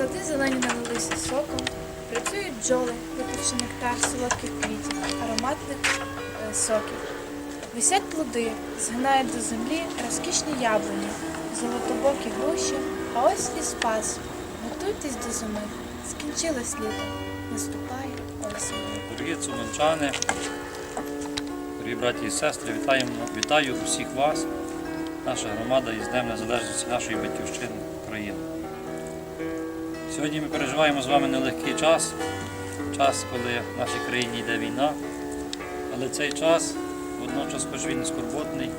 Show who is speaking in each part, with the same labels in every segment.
Speaker 1: Сади зелені налилися соком, працюють бджоли, випивши нектар солодких квітів, ароматних е, соків. Висять плоди, згинають до землі розкішні яблуні, золотобокі груші, а ось і спас. Готуйтесь до зими. Скінчилось літо. Наступає осінь.
Speaker 2: Дорогі цуманчани, дорогі браті і сестри, вітаємо, вітаю усіх вас, наша громада із Днем Незалежності нашої батьківщини. Сьогодні ми переживаємо з вами нелегкий час, час, коли в нашій країні йде війна, але цей час водночас, хоч він скорботний,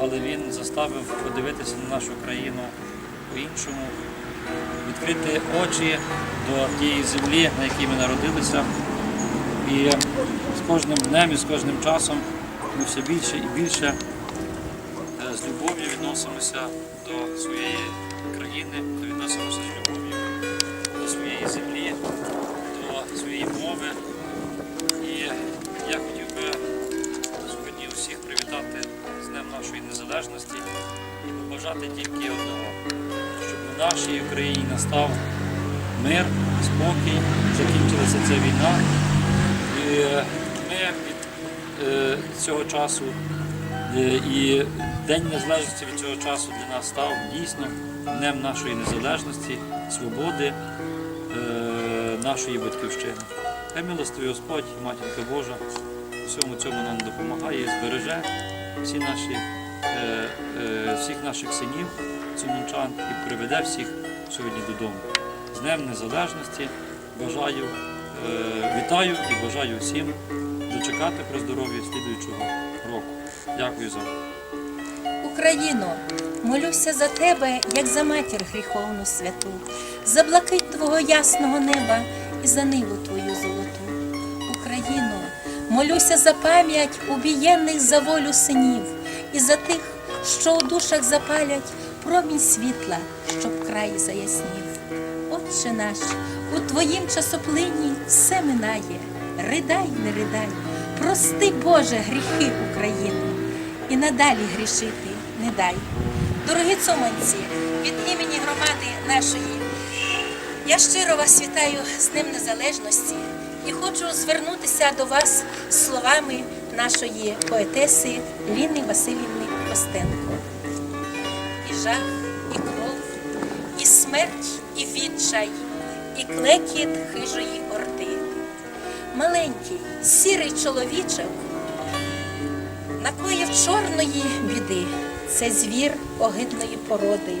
Speaker 2: але він заставив подивитися на нашу країну по-іншому, відкрити очі до тієї землі, на якій ми народилися. І з кожним днем і з кожним часом ми все більше і більше е, з любов'ю відносимося до своєї країни, до відносимося і побажати тільки одного, щоб в нашій Україні настав мир, спокій, закінчилася ця війна. І е, ми від е, цього часу е, і День Незалежності від цього часу для нас став дійсно днем нашої незалежності, свободи нашої батьківщини. Хай милостивий Господь, Матінка Божа, у всьому цьому нам допомагає і збереже всі наші, всіх наших синів, цуманчан і приведе всіх сьогодні додому. З Днем Незалежності бажаю, е, вітаю і бажаю всім дочекати про здоров'я слідуючого року. Дякую за.
Speaker 3: Україно, молюся за тебе, як за матір гріховну святу, за блакить твого ясного неба і за ниву твою золоту. Україно, молюся за пам'ять убієнних за волю синів і за тих, що у душах запалять промінь світла, щоб край заяснів. Отче наш, у твоїм часоплині все минає. Ридай, не ридай, прости, Боже, гріхи України і надалі грішити не дай. Дорогі цуманці, від імені громади нашої я щиро вас вітаю з Днем Незалежності і хочу звернутися до вас словами нашої поетеси Ліни Васильівни Костенко. І жах, і кров, і смерть, і відчай, і клекіт хижої орди. Маленький, сірий чоловічок накоїв чорної біди. Це звір огидної породи,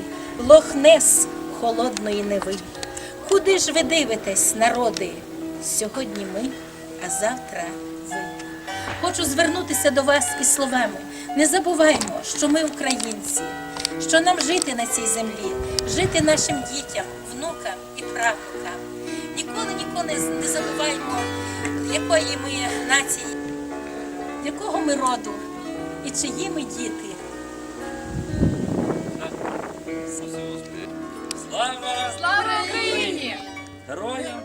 Speaker 3: лохнес холодної неви. Куди ж ви дивитесь, народи? Сьогодні ми, а завтра ви. Хочу звернутися до вас із словами. Не забуваймо, що ми українці, що нам жити на цій землі, жити нашим дітям, внукам і правнукам. Ніколи ніколи не- забуваємо, якої ми нації, якого ми роду і чиї ми діти.
Speaker 2: Слава!
Speaker 4: Слава Україні!
Speaker 2: Героям